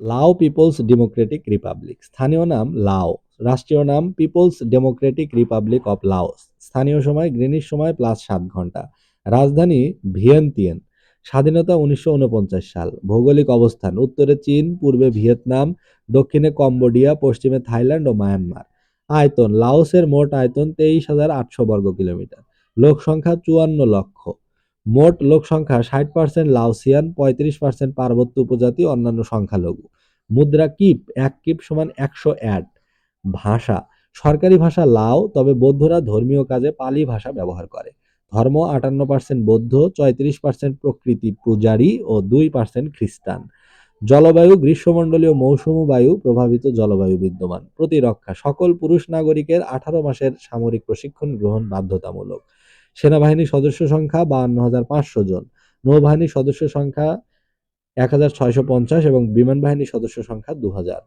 লাও people's Democratic Republic. স্থানীয় নাম লাও। রাষ্ট্রীয় নাম People's Democratic Republic of Laos. স্থানীয় সময় গ্রিনিশ সময় প্লাস সাত ঘণ্টা। রাজধানী ভিয়েন্তিয়েন। স্বাধীনতা উনিশশো উনপঞ্চাশ সাল। ভৌগোলিক অবস্থান উত্তরে চীন, পূর্বে ভিয়েতনাম, দক্ষিণে কম্বোডিয়া, পশ্চিমে থাইল্যান্ড ও মায়ানমার। আয়তন, লাওসের মোট আয়তন তেইশ হাজার আটশো বর্গ কিলোমিটার। লোক সংখ্যা চুয়ান্ন লক্ষ। মোট লোক সংখ্যা ষাট পার্সেন্ট লাওসিয়ান, পঁয়ত্রিশ পার্সেন্ট পার্বত্য উপজাতি, অন্যান্য সংখ্যালঘু। মুদ্রা কিপ, এক কিপ সমান একশো অ্যাড ভাষা, সরকারি ভাষা লাও, তবে বৌদ্ধরা ধর্মীয় কাজে পালি ভাষা ব্যবহার করে। ধর্ম আটান্ন পার্সেন্ট বৌদ্ধ, চৌত্রিশ পার্সেন্ট প্রকৃতি পূজারী ও দুই পার্সেন্ট খ্রিস্টান। জলবায়ু, গ্রীষ্মমণ্ডলীয় মৌসুমী বায়ু প্রভাবিত জলবায়ু বিদ্যমান। প্রতিরক্ষা, সকল পুরুষ নাগরিকের আঠারো মাসের সামরিক প্রশিক্ষণ গ্রহণ বাধ্যতামূলক। সেনাবাহিনীর সদস্য সংখ্যা বাহান্ন হাজার পাঁচশো জন, নৌবাহিনীর সদস্য সংখ্যা এক হাজার ছয়শো পঞ্চাশ এবং বিমান বাহিনীর সদস্য সংখ্যা দু হাজার